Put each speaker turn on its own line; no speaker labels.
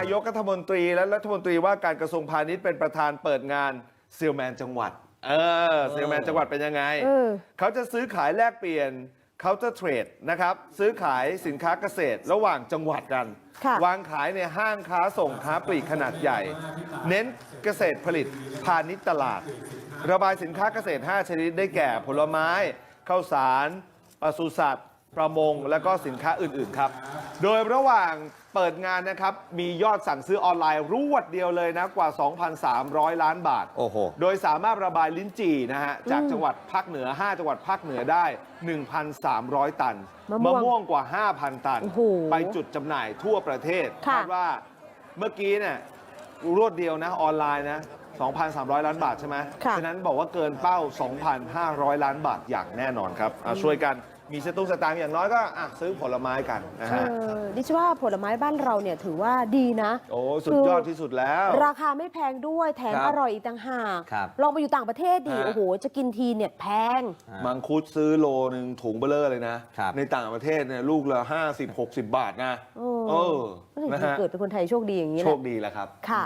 ายกรัฐมนตรีและรัฐมนตรีว่าการกระทรวงพาณิชย์เป็นประธานเปิดงานเซลแมนจังหวัด เออเซลแมนจังหวัดเป็นยังไง
เออ
เขาจะซื้อขายแลกเปลี่ยนเคาน์เตอร์เทรดนะครับ ซื้อขายสินค้าเกษตรระหว่างจังหวัดกัน
ค่ะ
วางขายในห้างค้าส่งค้าปลีกขนาดใหญ่ เน้นเกษตรผลิตพาณิชย์ตลาด ระบายสินค้าเกษตร 5 ชนิดได้แก่ผลไม้ข้าวสารปศุสัตว์ประมง และก็สินค้าอื่น ๆ ครับ โดยระหว่างเปิดงานนะครับ มียอดสั่งซื้อออนไลน์รวดเดียวเลยนะ กว่า 2,300 ล้านบาท
โอ้โห
โดยสามารถระบายลิ้นจี่นะฮะ จากจังหวัดภาคเหนือ 5 จังหวัดภาคเหนือได้ 1,300 ตัน
มะม่วง
กว่า 5,000 ตัน
โอ้โห
ไปจุดจำหน่ายทั่วประเทศ
ค่ะ
คาดว่าเมื่อกี้เนี่ยรวดเดียวนะออนไลน์นะ 2,300 ล้านบาทใช่ไหม
ค่ะ
ฉะนั้นบอกว่าเกินเป้า 2,500 ล้านบาทอย่างแน่นอนครับอะช่วยกันมีสตุ้งสตางค์อย่างน้อยก็อะซื้อผลไม้กันนะ
เอ
ฮะ
อดิฉันว่าผลไม้บ้านเราเนี่ยถือว่าดีนะ
โอ้ สุดยอดที่สุดแล้ว
ราคาไม่แพงด้วยแถม
ครับ
อร่อยอีกต่างหาก
ครับ
ลองไปอยู่ต่างประเทศดิ
ฮะ
โอ้โห จะกินทีเนี่ยแพง
มังคุดซื้อโลหนึ่งถุงเบลเลอร์เลยนะ
ครับ
ในต่างประเทศเนี่ยลูกละ50 60 บาทนะ
โอ้
เออ
ไม่
นะ
ถึง
ฮะ
เกิดเป็นคนไทยโชคดีอย่างนี้แห
โช
ละ
คดีแล้วครับ
ค่ะ